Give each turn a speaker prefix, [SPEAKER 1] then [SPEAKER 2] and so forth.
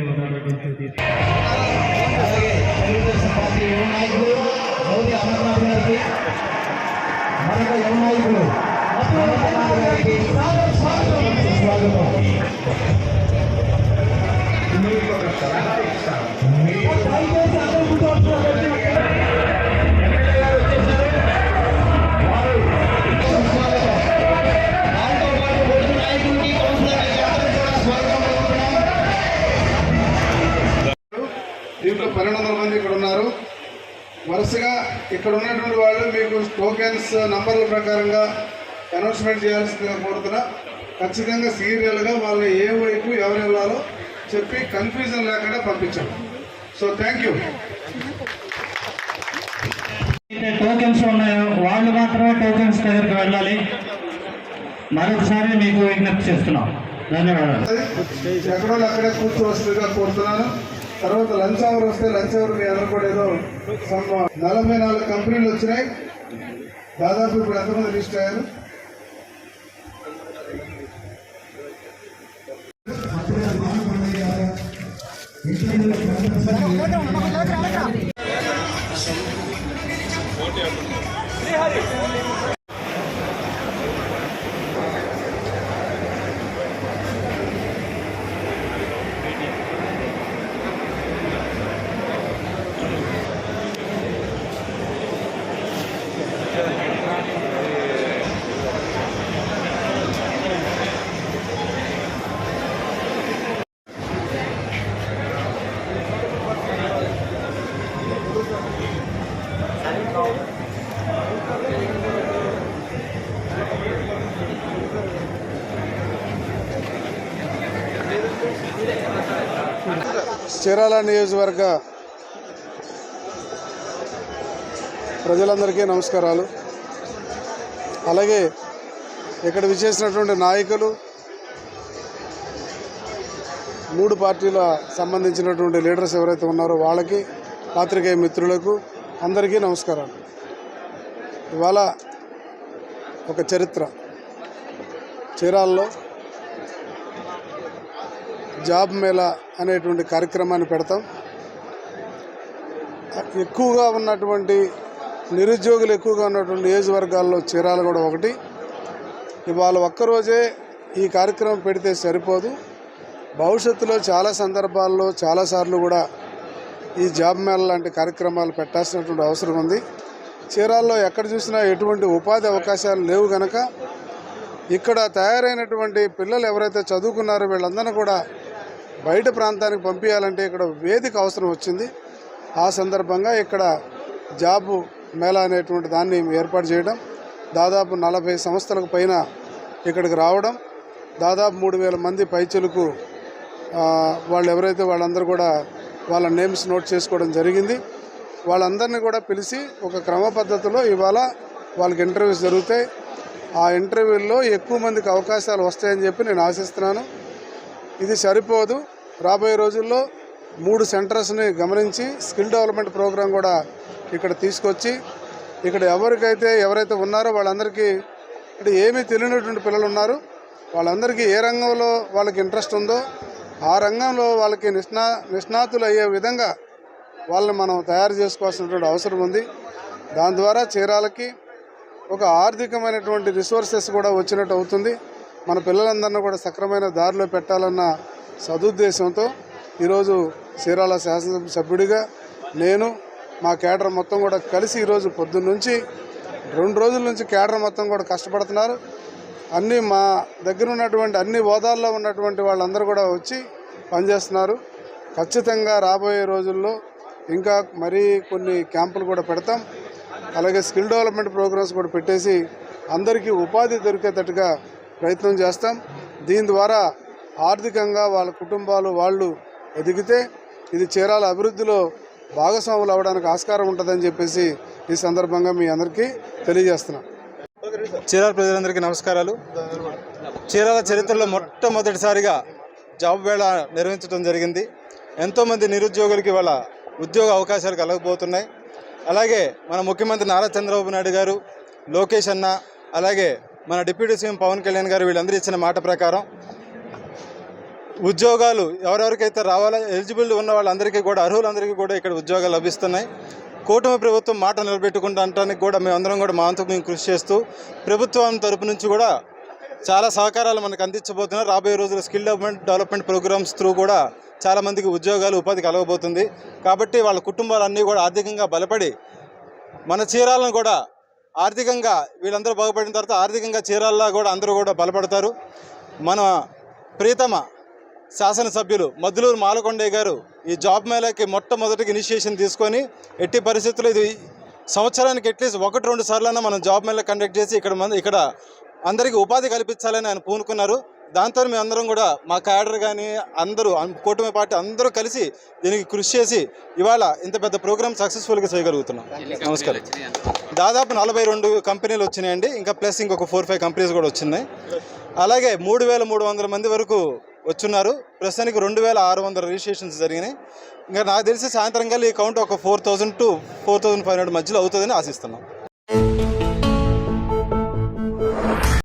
[SPEAKER 1] మేము అడగబడుతుంది మీకు ఒక సలహా ఇస్తాను
[SPEAKER 2] వరుసగా ఇక్కడ ఉన్నటువంటి వాళ్ళు మీకు టోకెన్స్ నంబర్ల ప్రకారంగా అనౌన్స్మెంట్ చేయాల్సిందిగా కోరుతున్నా. ఖచ్చితంగా సీరియల్గా వాళ్ళు ఏ వైపు ఎవరు వెళ్ళాలో చెప్పి కన్ఫ్యూజన్ లేకుండా పంపించండి. సో థ్యాంక్ యూ
[SPEAKER 3] టోకెన్స్ ఉన్నాయో వాళ్ళు మాత్రమే టోకెన్స్ దగ్గరికి వెళ్ళాలి. మరొకసారి మీకు విజ్ఞప్తి చేస్తున్నాం. ధన్యవాదాలు.
[SPEAKER 2] ఎక్కడో అక్కడే కూర్చోవలసిందిగా కోరుతున్నాను. తర్వాత లంచ్ అవర్ వస్తే లంచ్ అవర్ మీ అందరూ కూడా ఏదో uh, నలభై నాలుగు కంపెనీలు వచ్చినాయి. దాదాపు ఇప్పుడు ఎంతమంది లిస్ట్ అయ్యారు? చీరాల నియోజకవర్గ ప్రజలందరికీ నమస్కారాలు. అలాగే ఇక్కడ విచ్చేసినటువంటి నాయకులు మూడు పార్టీల సంబంధించినటువంటి లీడర్స్ ఎవరైతే ఉన్నారో వాళ్ళకి పాత్రికేయ మిత్రులకు అందరికీ నమస్కారాలు. ఇవాళ ఒక చరిత్ర. చీరాల్లో జాబ్ మేళా అనేటువంటి కార్యక్రమాన్ని పెడతాం. ఎక్కువగా ఉన్నటువంటి నిరుద్యోగులు ఎక్కువగా ఉన్నటువంటి నియోజకవర్గాల్లో చీరాలు కూడా ఒకటి. ఇవాళ ఒక్కరోజే ఈ కార్యక్రమం పెడితే సరిపోదు. భవిష్యత్తులో చాలా సందర్భాల్లో చాలాసార్లు కూడా ఈ జాబ్ మేళ లాంటి కార్యక్రమాలు పెట్టాల్సినటువంటి అవసరం ఉంది. చీరాల్లో ఎక్కడ చూసినా ఎటువంటి ఉపాధి అవకాశాలు లేవు గనక. ఇక్కడ తయారైనటువంటి పిల్లలు ఎవరైతే చదువుకున్నారో వీళ్ళందరూ కూడా బయట ప్రాంతానికి పంపించాలంటే ఇక్కడ వేదిక అవసరం వచ్చింది. ఆ సందర్భంగా ఇక్కడ జాబు మేళా అనేటువంటి దాన్ని ఏర్పాటు చేయడం దాదాపు నలభై సంస్థలకు పైన ఇక్కడికి రావడం దాదాపు మూడు వేల మంది పైచలకు వాళ్ళు ఎవరైతే వాళ్ళందరూ కూడా వాళ్ళ నేమ్స్ నోట్ చేసుకోవడం జరిగింది. వాళ్ళందరినీ కూడా పిలిచి ఒక క్రమ పద్ధతిలో ఇవాళ వాళ్ళకి ఇంటర్వ్యూస్ జరుగుతాయి. ఆ ఇంటర్వ్యూల్లో ఎక్కువ మందికి అవకాశాలు వస్తాయని చెప్పి నేను ఆశిస్తున్నాను. ఇది సరిపోదు. రాబోయే రోజుల్లో మూడు సెంటర్స్ని గమనించి స్కిల్ డెవలప్మెంట్ ప్రోగ్రాం కూడా ఇక్కడ తీసుకొచ్చి ఇక్కడ ఎవరికైతే ఎవరైతే ఉన్నారో వాళ్ళందరికీ అంటే ఏమీ తెలియనటువంటి పిల్లలు ఉన్నారు. వాళ్ళందరికీ ఏ రంగంలో వాళ్ళకి ఇంట్రెస్ట్ ఉందో ఆ రంగంలో వాళ్ళకి నిష్ణా నిష్ణాతులు అయ్యే విధంగా వాళ్ళని మనం తయారు చేసుకోవాల్సినటువంటి అవసరం ఉంది. దాని ద్వారా చీరాలకి ఒక ఆర్థికమైనటువంటి రిసోర్సెస్ కూడా వచ్చినట్టు అవుతుంది. మన పిల్లలందరినీ కూడా సక్రమైన దారిలో పెట్టాలన్న సదుద్దేశంతో ఈరోజు చీరాల శాసనసభ సభ్యుడిగా నేను మా కేడర్ మొత్తం కూడా కలిసి ఈరోజు పొద్దున్న నుంచి రెండు రోజుల నుంచి కేడర్ మొత్తం కూడా కష్టపడుతున్నారు. అన్నీ మా దగ్గర ఉన్నటువంటి అన్ని హోదాల్లో ఉన్నటువంటి వాళ్ళందరూ కూడా వచ్చి పనిచేస్తున్నారు. ఖచ్చితంగా రాబోయే రోజుల్లో ఇంకా మరీ కొన్ని క్యాంపులు కూడా పెడతాం. అలాగే స్కిల్ డెవలప్మెంట్ ప్రోగ్రామ్స్ కూడా పెట్టేసి అందరికీ ఉపాధి దొరికేటట్టుగా ప్రయత్నం చేస్తాం. దీని ద్వారా ఆర్థికంగా వాళ్ళ కుటుంబాలు వాళ్ళు ఎదిగితే ఇది చీరాల అభివృద్ధిలో భాగస్వాములు అవడానికి ఆస్కారం ఉంటుందని చెప్పేసి ఈ సందర్భంగా మీ అందరికీ తెలియజేస్తున్నాం.
[SPEAKER 4] చీరాల ప్రజలందరికీ నమస్కారాలు. చీరాల చరిత్రలో మొట్టమొదటిసారిగా జాబ్ వేళ నిర్వహించడం జరిగింది. ఎంతోమంది నిరుద్యోగులకి వాళ్ళ ఉద్యోగ అవకాశాలు కలగబోతున్నాయి. అలాగే మన ముఖ్యమంత్రి నారా చంద్రబాబు నాయుడు గారు లోకేష్ అన్న అలాగే మన డిప్యూటీ సీఎం పవన్ కళ్యాణ్ గారు వీళ్ళందరూ ఇచ్చిన మాట ప్రకారం ఉద్యోగాలు ఎవరెవరికైతే రావాలో ఎలిజిబిలిటీ ఉన్న వాళ్ళందరికీ కూడా అర్హులందరికీ కూడా ఇక్కడ ఉద్యోగాలు లభిస్తున్నాయి. కూటమి ప్రభుత్వం మాట నిలబెట్టుకుంటానికి కూడా మేమందరం కూడా మా అంతకు మేము కృషి చేస్తూ ప్రభుత్వం తరపు నుంచి కూడా చాలా సహకారాలు మనకు అందించబోతున్నారు రాబోయే రోజుల్లో skill development development programs through కూడా చాలామందికి ఉద్యోగాలు ఉపాధి కలగబోతుంది కాబట్టి వాళ్ళ కుటుంబాలన్నీ కూడా ఆర్థికంగా బలపడి మన చీరాలను కూడా ఆర్థికంగా వీళ్ళందరూ బాగుపడిన తర్వాత ఆర్థికంగా చీరాల్లో కూడా అందరూ కూడా బలపడతారు. మన ప్రీతమ శాసనసభ్యులు మద్దులూరు మాలకొండయ్య గారు ఈ జాబ్ మేళాకి మొట్టమొదటికి ఇనిషియేషన్ తీసుకొని ఎట్టి పరిస్థితుల్లో ఇది సంవత్సరానికి అట్లీస్ట్ ఒకటి రెండు సార్లైనా మనం జాబ్ మేళా కండక్ట్ చేసి ఇక్కడ మన ఇక్కడ అందరికీ ఉపాధి కల్పించాలని ఆయన పూనుకున్నారు. దాంతో మేము అందరం కూడా మా క్యాడర్ కానీ అందరూ కూటమి పార్టీ అందరూ కలిసి దీనికి కృషి చేసి ఇవాళ ఇంత పెద్ద ప్రోగ్రామ్ సక్సెస్ఫుల్గా చేయగలుగుతున్నాం. నమస్కారం. దాదాపు నలభై రెండు కంపెనీలు వచ్చినాయండి. ఇంకా ప్లస్ ఇంకొక ఫోర్ ఫైవ్ కంపెనీస్ కూడా వచ్చినాయి. అలాగే మూడు వేల మూడు వందల మంది వరకు వచ్చున్నారు. ప్రస్తుతానికి రెండు వేల ఆరు వందల రిజిస్ట్రేషన్స్ జరిగినాయి. ఇంకా నాకు తెలిసి సాయంత్రం కల్లా ఈ కౌంట్ ఒక four thousand to four thousand five hundred మధ్యలో అవుతుందని ఆశిస్తున్నాం.